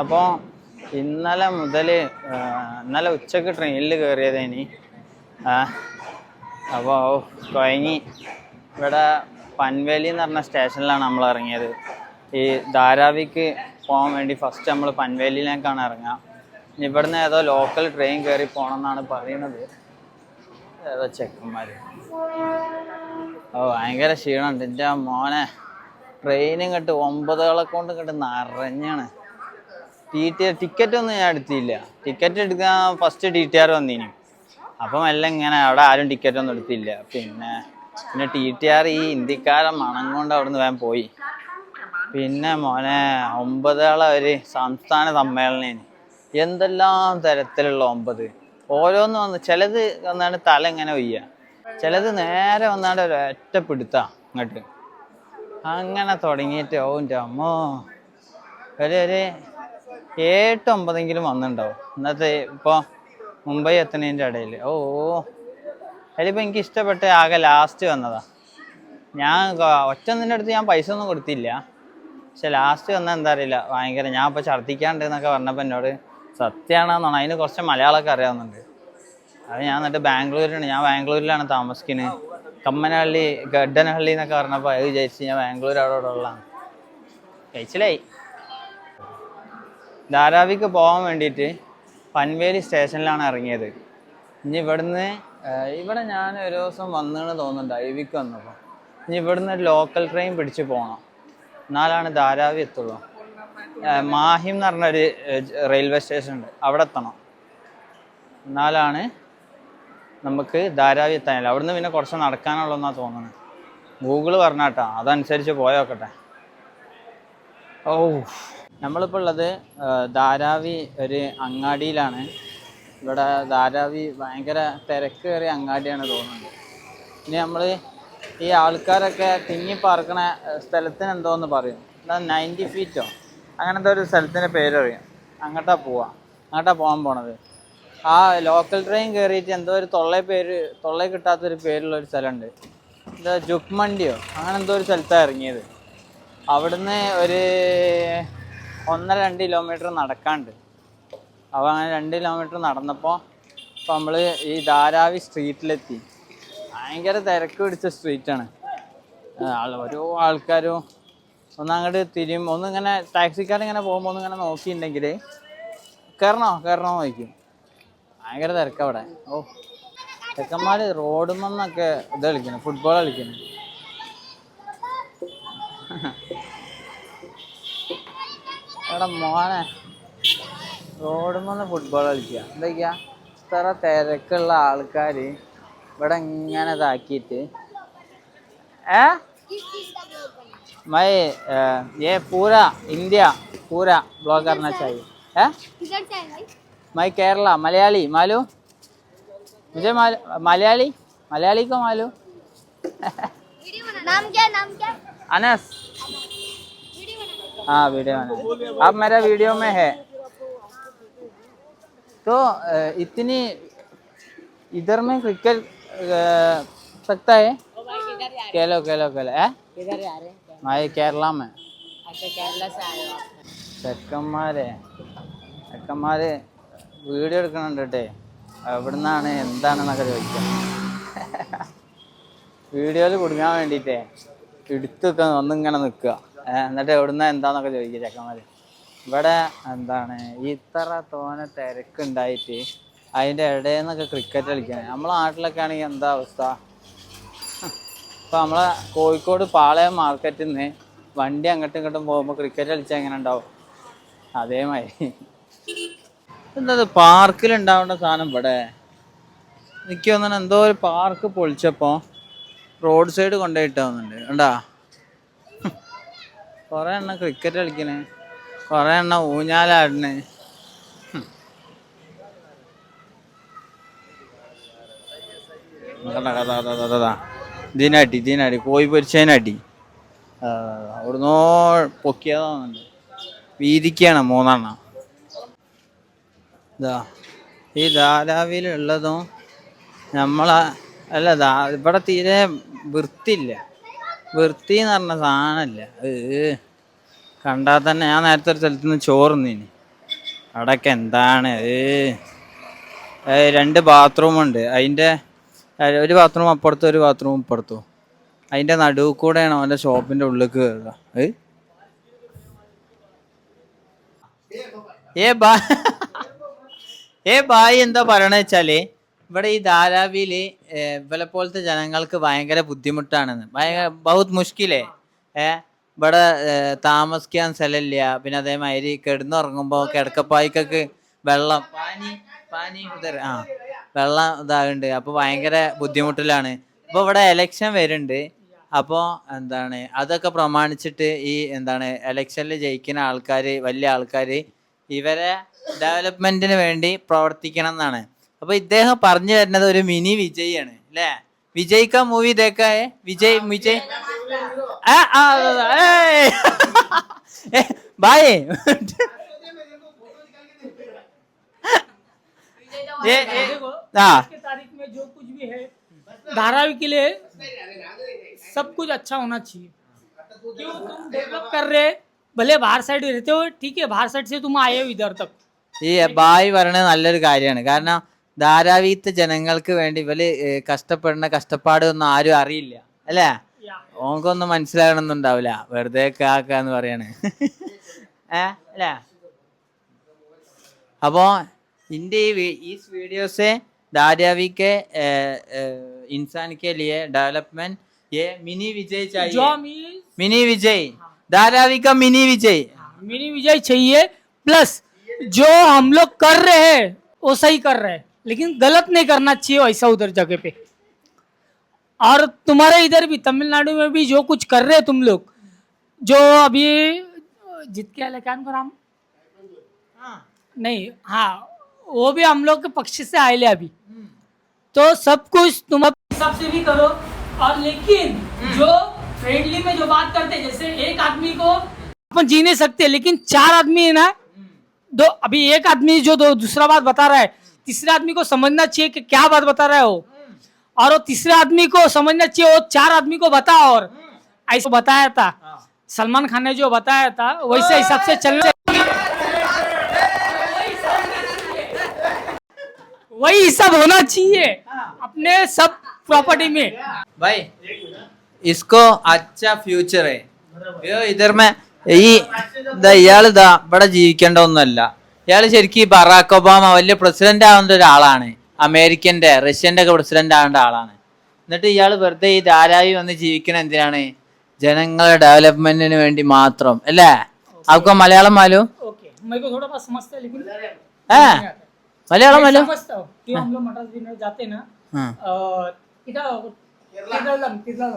അപ്പോൾ ഇന്നലെ മുതൽ ഇന്നലെ ഉച്ചയ്ക്ക് ട്രെയിനിൽ കയറിയതേനി അപ്പോൾ കുഴങ്ങി ഇവിടെ പൻവേലി എന്ന് പറഞ്ഞ സ്റ്റേഷനിലാണ് നമ്മൾ ഇറങ്ങിയത്. ഈ ധാരാവിക്ക് പോകാൻ വേണ്ടി ഫസ്റ്റ് നമ്മൾ പൻവേലിയിലേക്കാണ് ഇറങ്ങുക ഇവിടുന്ന് ഏതോ ലോക്കൽ ട്രെയിൻ കയറി പോകണം എന്നാണ് പറയുന്നത് ഏതോ ചെക്കന്മാർ ഓ ഭയങ്കര ക്ഷീണമുണ്ട് എന്റെ മോനെ ട്രെയിൻ ഇങ്ങോട്ട് ഒമ്പതുകളെ കൊണ്ട് ഇങ്ങോട്ട് നിറഞ്ഞാണ്. ടിക്കറ്റ് ഒന്നും ഞാൻ എടുത്തില്ല. ടിക്കറ്റ് എടുക്കാൻ ഫസ്റ്റ് ടി ടി ആർ വന്നിനി. അപ്പം എല്ലാം ഇങ്ങനെ അവിടെ ആരും ടിക്കറ്റ് ഒന്നും എടുത്തില്ല. പിന്നെ പിന്നെ ടി ടി ആർ ഈ ഇന്ത്യക്കാരൻ മണം കൊണ്ട് അവിടുന്ന് വേഗം പോയി. പിന്നെ മോനെ ഒമ്പതാളെ ഒരു സംസ്ഥാന സമ്മേളനം എന്തെല്ലാം തരത്തിലുള്ള ഒമ്പത്? ഓരോന്ന് വന്ന് ചിലത് വന്നാണ്ട് തല ഇങ്ങനെ വയ്യ. ചിലത് നേരെ വന്നാണ്ട് ഒരു ഒറ്റ അങ്ങോട്ട് അങ്ങനെ തുടങ്ങിയിട്ട് ഓ എന്റെ അമ്മോ. ഒരു ഒരു എട്ട് ഒമ്പതെങ്കിലും വന്നിട്ടുണ്ടാവും ഇന്നത്തെ ഇപ്പോൾ മുംബൈ എത്തുന്നതിന്റെ ഇടയിൽ ഓ അതിലിപ്പോൾ എനിക്ക് ഇഷ്ടപ്പെട്ട ആകെ ലാസ്റ്റ് വന്നതാ. ഞാൻ ഒറ്റ ഒന്നിന്റെ അടുത്ത് ഞാൻ പൈസ ഒന്നും കൊടുത്തില്ല. പക്ഷെ ലാസ്റ്റ് വന്നാൽ എന്താ അറിയില്ല ഭയങ്കര ഞാൻ ഇപ്പോൾ ഛർദ്ദിക്കാണ്ട് എന്നൊക്കെ പറഞ്ഞപ്പോൾ എന്നോട് സത്യമാണെന്നാണ് അതിന് കുറച്ച് മലയാളമൊക്കെ അറിയാവുന്നുണ്ട്. അത് ഞാൻ എന്നിട്ട് ബാംഗ്ലൂരിലാണ്. ഞാൻ ബാംഗ്ലൂരിലാണ് താമസിക്കുന്നത് കമ്മനഹള്ളി ഗഡ്ഡനഹള്ളി എന്നൊക്കെ പറഞ്ഞപ്പോൾ അത് വിചാരിച്ച് ഞാൻ ബാംഗ്ലൂർ അവിടെ ഉള്ളതാണ്. കഴിച്ചിലായി. ധാരാവിക്ക് പോകാൻ വേണ്ടിയിട്ട് പൻവേലി സ്റ്റേഷനിലാണ് ഇറങ്ങിയത്. ഇനി ഇവിടുന്ന് ഇവിടെ ഞാൻ ഒരു ദിവസം വന്നെന്ന് തോന്നുന്നുണ്ട് ഐവിക്ക് വന്നപ്പോൾ ഇനി ഇവിടുന്ന് ഒരു ലോക്കൽ ട്രെയിൻ പിടിച്ച് പോകണം എന്നാലാണ് ധാരാവി എത്തുള്ളൂ. മാഹിം എന്ന് പറഞ്ഞൊരു റെയിൽവേ സ്റ്റേഷൻ ഉണ്ട്. അവിടെ എത്തണം. എന്നാലാണ് നമുക്ക് ധാരാവി എത്താനില്ല. അവിടുന്ന് പിന്നെ കുറച്ച് നടക്കാനുള്ളതെന്നാണ് തോന്നുന്നത്. ഗൂഗിൾ പറഞ്ഞാട്ടാ അതനുസരിച്ച് പോയോക്കട്ടെ ഓ നമ്മളിപ്പോൾ ഉള്ളത് ധാരാവി ഒരു അങ്ങാടിയിലാണ്. ഇവിടെ ധാരാവി ഭയങ്കര തിരക്കേറിയ അങ്ങാടിയാണ് തോന്നുന്നത്. ഇനി നമ്മൾ ഈ ആൾക്കാരൊക്കെ തിങ്ങി പാർക്കണ സ്ഥലത്തിന് എന്തോന്ന് പറയും? എന്താ നയന്റി ഫീറ്റോ? അങ്ങനത്തെ ഒരു സ്ഥലത്തിന്റെ പേരറിയാം. അങ്ങോട്ടാ പോവാം. അങ്ങോട്ടാ പോകാൻ പോണത്. ആ ലോക്കൽ ട്രെയിൻ കയറിയിട്ട് എന്തോ ഒരു തൊള്ള പേര് തൊള്ള കിട്ടാത്തൊരു പേരുള്ള ഒരു സ്ഥലമുണ്ട് എന്താ ജുക്മണ്ടിയോ അങ്ങനെ എന്തോ ഒരു സ്ഥലത്താണ് ഇറങ്ങിയത്. അവിടുന്ന് ഒരു ഒന്നര രണ്ട് കിലോമീറ്റർ നടക്കാണ്ട്. അപ്പോൾ അങ്ങനെ രണ്ട് കിലോമീറ്റർ നടന്നപ്പോൾ ഇപ്പോൾ നമ്മൾ ഈ ധാരാവി സ്ട്രീറ്റിലെത്തി ഭയങ്കര തിരക്ക് പിടിച്ച സ്ട്രീറ്റാണ് ഓരോ ആൾക്കാരും ഒന്നങ്ങോട്ട് തിരിയും. ഒന്നിങ്ങനെ ടാക്സിക്കാരിങ്ങനെ പോകുമ്പോൾ ഒന്നിങ്ങനെ നോക്കിയിട്ടുണ്ടെങ്കിൽ കയറണോ കയറണോ നോക്കും ഭയങ്കര തിരക്കവിടെ. ഓ ചെക്കന്മാർ റോഡുമെന്നൊക്കെ ഇത് കളിക്കുന്നു ഫുട്ബോൾ കളിക്കുന്നു. എടാ മോനെ റോഡുമെന്ന് ഫുട്ബോൾ കളിക്കുക എന്തൊക്കെയാ ഇത്ര തിരക്കുള്ള ആൾക്കാർ ഇവിടെ ഇങ്ങനെ ഇതാക്കിയിട്ട് ഏ मैं अ, ये पूरा इंडिया पूरा ब्लॉग करना चाहिए है किधर से आए भाई मैं केरला मलयाली मालूम मुझे माल- मलयाली मलयाली को मालूम वीडियो बना नाम क्या है नाम क्या है अनस वीडियो बना हाँ वीडियो बना अब मेरा वीडियो में है तो अ, इतनी इधर में क्रिकेट अ, सकता है खेलो खेलो खेलो है किधर आ रहे हैं मैं केरला में अच्छा केरला से आए हो आप ചെക്കന്മാരെ ചെക്കന്മാര് വീഡിയോ എടുക്കണുണ്ട് കേട്ടേ എവിടുന്നാണ് എന്താണെന്നൊക്കെ ചോദിക്കാം വീഡിയോയിൽ കുടുങ്ങാൻ വേണ്ടിയിട്ടേ എടുത്ത് വെക്കാൻ ഒന്നിങ്ങനെ നിൽക്കുക എന്നിട്ട് എവിടുന്ന എന്താന്നൊക്കെ ചോദിക്കുക ചെക്കന്മാര്. ഇവിടെ എന്താണ് ഇത്ര തോനെ തിരക്കുണ്ടായിട്ട് അതിന്റെ ഇടയിൽ നിന്നൊക്കെ ക്രിക്കറ്റ് കളിക്കാൻ നമ്മളെ നാട്ടിലൊക്കെ ആണെങ്കിൽ എന്താ അവസ്ഥ? ഇപ്പൊ നമ്മളെ കോഴിക്കോട് പാളയം മാർക്കറ്റിൽ നിന്ന് വണ്ടി അങ്ങോട്ടും ഇങ്ങോട്ടും പോകുമ്പോൾ ക്രിക്കറ്റ് കളിച്ചാൽ എങ്ങനെ ഉണ്ടാവും? അതേമാതിരി. പാർക്കിൽ ഉണ്ടാവേണ്ട സാധനം ഇവിടെ? എനിക്ക് തോന്നുന്നു എന്തോ ഒരു പാർക്ക് പൊളിച്ചപ്പോ റോഡ് സൈഡ് കൊണ്ടുപോയിട്ടാവുന്നുണ്ട് കണ്ടാ? കുറെ എണ്ണം ക്രിക്കറ്റ് കളിക്കണേ. കുറെ എണ്ണം ഊഞ്ഞാലാടണ്. ഇതിനടി ഇതിനടി കോഴി പൊരിച്ചതിനടി. ആ, അവിടുന്നോ പൊക്കിയതാന്നുണ്ട് വീതിക്കാണ് മൂന്നെണ്ണം. ഇതാ ഈ ധാരാവിയിലുള്ളതും നമ്മളെ അല്ല ഇവിടെ തീരെ വൃത്തിയില്ല. വൃത്തി എന്ന് പറഞ്ഞ സാധനമല്ല കണ്ടാൽ തന്നെ ഞാൻ നേരത്തെ ഒരു സ്ഥലത്ത് നിന്ന് ചോറ് തിന്നിനി അവിടെയൊക്കെ എന്താണ് രണ്ട് ബാത്റൂം ഉണ്ട്. അതിന്റെ ഒരു ബാത്റൂം അപ്പുറത്തും ഒരു ബാത്റൂം ഇപ്പുറത്തും. അതിന്റെ നടുവ് കൂടെയാണ് അവന്റെ ഷോപ്പിന്റെ ഉള്ളിലേക്ക് കയറുക ഏ ബാ ഏ ബായി എന്താ പറയണെന്ന് വെച്ചാൽ? ഇവിടെ ഈ ധാരാവിയിൽ ഇവലെ പോലത്തെ ജനങ്ങൾക്ക് ഭയങ്കര ബുദ്ധിമുട്ടാണെന്ന്. ഭയങ്കര ബഹുത് മുഷ്കിലേ. ഏ ഇവിടെ താമസിക്കാൻ സ്ഥലമില്ല. പിന്നെ അതേമാതിരി കിടന്നുറങ്ങുമ്പോ കിടക്കപ്പായ്ക്കൊക്കെ വെള്ളം പാനി പാനി ആ വെള്ളം ഇതാകുന്നുണ്ട് അപ്പൊ ഭയങ്കര ബുദ്ധിമുട്ടിലാണ്. ഇപ്പൊ ഇവിടെ എലക്ഷൻ വരുന്നുണ്ട്. അപ്പോൾ എന്താണ് അതൊക്കെ പ്രമാണിച്ചിട്ട് ഈ എന്താണ് എലക്ഷനിൽ ജയിക്കുന്ന ആൾക്കാർ വലിയ ആൾക്കാർ ഇവരെ ഡെവലപ്മെന്റിന് വേണ്ടി പ്രവർത്തിക്കണം എന്നാണ്. അപ്പൊ ഇദ്ദേഹം പറഞ്ഞു വരുന്നത് ഒരു മിനി വിജയാണ് അല്ലേ വിജയ് കാ മൂവി ദേക്കായേ വിജയ് വിജയ് ആ, ആ, ഏയ്. ഏ, ബായ് ये ये- हाँ की तारीख में जो कुछ भी है धारावी के लिए सब कुछ अच्छा होना चाहिए क्यों तुम डेवलप कर रहे भले बाहर साइड रहते हो ठीक है बाहर साइड से तुम आए हो इधर तक ഈ ബായ് പറയണത് നല്ലൊരു കാര്യമാണ് കാരണം ധാരാവീത്തെ ജനങ്ങൾക്ക് വേണ്ടി ഇവര് ഏ, കഷ്ടപ്പെടുന്ന കഷ്ടപ്പാട് ഒന്നും ആരും അറിയില്ല അല്ലേ या ഓങ്കൊന്നും മനസ്സിലാകണമെന്നുണ്ടാവില്ല വെറുതെ കാക്കാന്ന് പറയാണ് ഏ അല്ലേ അപ്പോ इनके ये वी- इस वीडियो से धारावी के ए, ए, इंसान के लिए डेवलपमेंट ये मिनी विजय जो चाहिए हम ये- मिनी विजय धारावी का मिनी विजय मिनी विजय चाहिए प्लस जो हम लोग कर रहे हैं वो सही कर रहे हैं लेकिन गलत नहीं करना चाहिए वैसा उधर जगह पे। और तुम्हारे इधर भी तमिलनाडु में भी जो कुछ कर रहे हैं तुम लोग जो अभी जीत के आले क्या नाम नहीं हाँ वो भी हम लोग के पक्ष से आए ले अभी। तो सब कुछ तुम हिसाब से भी करो। और लेकिन जो फ्रेंडली में जो बात करते जैसे एक आदमी को अपन जी नहीं सकते लेकिन चार आदमी है ना दो अभी एक आदमी जो दो दूसरा बात बता रहा है तीसरे आदमी को समझना चाहिए कि क्या बात बता रहे हो। और वो तीसरे आदमी को समझना चाहिए, वो चार आदमी को बता और। ऐसा बताया था। सलमान खान ने जो बताया था, वैसे हिसाब से चलना वही हिसाब होना चाहिए अपने सब प्रॉपर्टी में। भाई, इसको अच्छा ഫ്യൂച്ചർ ഇതർ ഇയാളിതാ ഇവിടെ ജീവിക്കേണ്ട ഒന്നല്ല ഇയാള് ശരിക്കും ഈ ബറാക്ക് ഒബാമ വലിയ പ്രസിഡന്റ് ആവേണ്ട ഒരാളാണ് അമേരിക്കന്റെ റഷ്യന്റെ ഒക്കെ പ്രസിഡന്റ് ആവേണ്ട ആളാണ് എന്നിട്ട് ഇയാൾ വെറുതെ ഈ ധാരാവി വന്ന് ജീവിക്കണ എന്തിനാണ് ജനങ്ങളുടെ ഡെവലപ്മെന്റിന് വേണ്ടി മാത്രം അല്ലേ അവർക്ക് മലയാളം മാലു ओके मेरे को थोड़ा बहुत समझता है लेकिन ഏ മലയാളം मैं മാലു समझता हूँ क्यों हम लोग मद्रास भी में जाते हैं ना ആ अ, इधर तिरलम तिरलम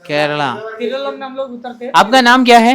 കേരള तिरलम में हम लोग उतरते हैं आपका नाम क्या है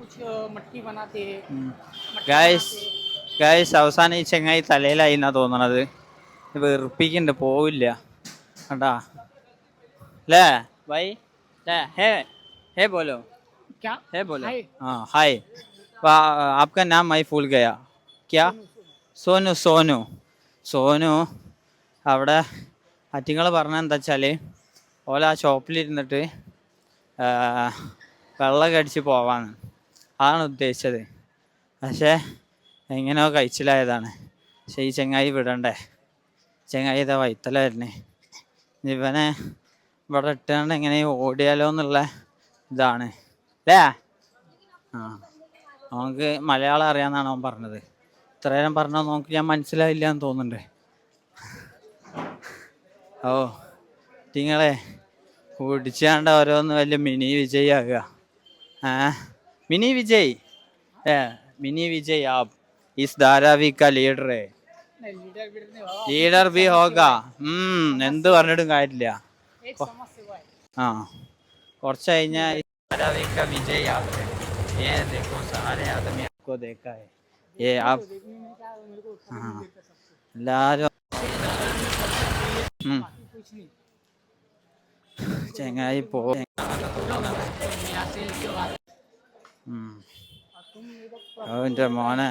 अरे है वाह. त्याला बोल सुने हाँ पाचशे तर द्या ना म्हणजे. बसव त्याला कुछ अ, मटकी बनाते ഗായ്സ് ഗായ്സ് അവസാനം ഈ ചെങ്ങായി തലയിലായി എന്നാ തോന്നണത് വെറുപ്പിക്കണ്ട് പോവില്ല കണ്ടാ ലേ ബൈ ലേ ഹേ ഹേ ബോലോ क्या है बोलो हाय. हाँ हाय वा- आपका नाम मैं भूल गया क्या സോനു സോനു സോനു അവിടെ അറ്റിങ്ങൾ പറഞ്ഞ എന്താ വെച്ചാൽ ഓല ആ ഷോപ്പിലിരുന്നിട്ട് ആ, വെള്ളം അടിച്ച് പോവാന്ന് അതാണ് ഉദ്ദേശിച്ചത്. പക്ഷേ എങ്ങനെയോ കഴിച്ചിലായതാണ്. പക്ഷേ ഈ ചെങ്ങായി വിടണ്ടേ? ചെങ്ങായി ഇതാ വൈത്തലായിരുന്നു ഇവനെ ഇവിടെ ഇട്ടുകൊണ്ട് എങ്ങനെ ഓടിയാലോ എന്നുള്ള ഇതാണ്. അല്ലേ ആ. നമുക്ക് മലയാളം അറിയാമെന്നാണ് അവൻ പറഞ്ഞത്. ഇത്രയേരം പറഞ്ഞാൽ നമുക്ക് ഞാൻ മനസ്സിലായില്ല എന്ന് തോന്നുന്നുണ്ട്. ഓ നിങ്ങളെ കുടിച്ചാണ്ട് ഓരോന്ന് വലിയ മിനി വിജയാകുക ആ മിനി വിജയ് ഏ മിനി വിജയ് ആപ് ഇസ് ധാരാവി കാ ലീഡർ है लीडर वीडर नहीं बाबा ലീഡർ ബി ഹോഗ ഉം എന്ത് പറഞ്ഞിട്ടും കാര്യമില്ല एक समाज सेवा है ആ കുറച്ച് കഴിഞ്ഞാൽ ധാരാവി കാ വിജയ് ആപ് है ये देखो सारे आदमी आपको देखा है ये आप ആ എല്ലാരും ഉം. ചെങ്ങായി പോ ഉം. അവന്റെ മോനെ.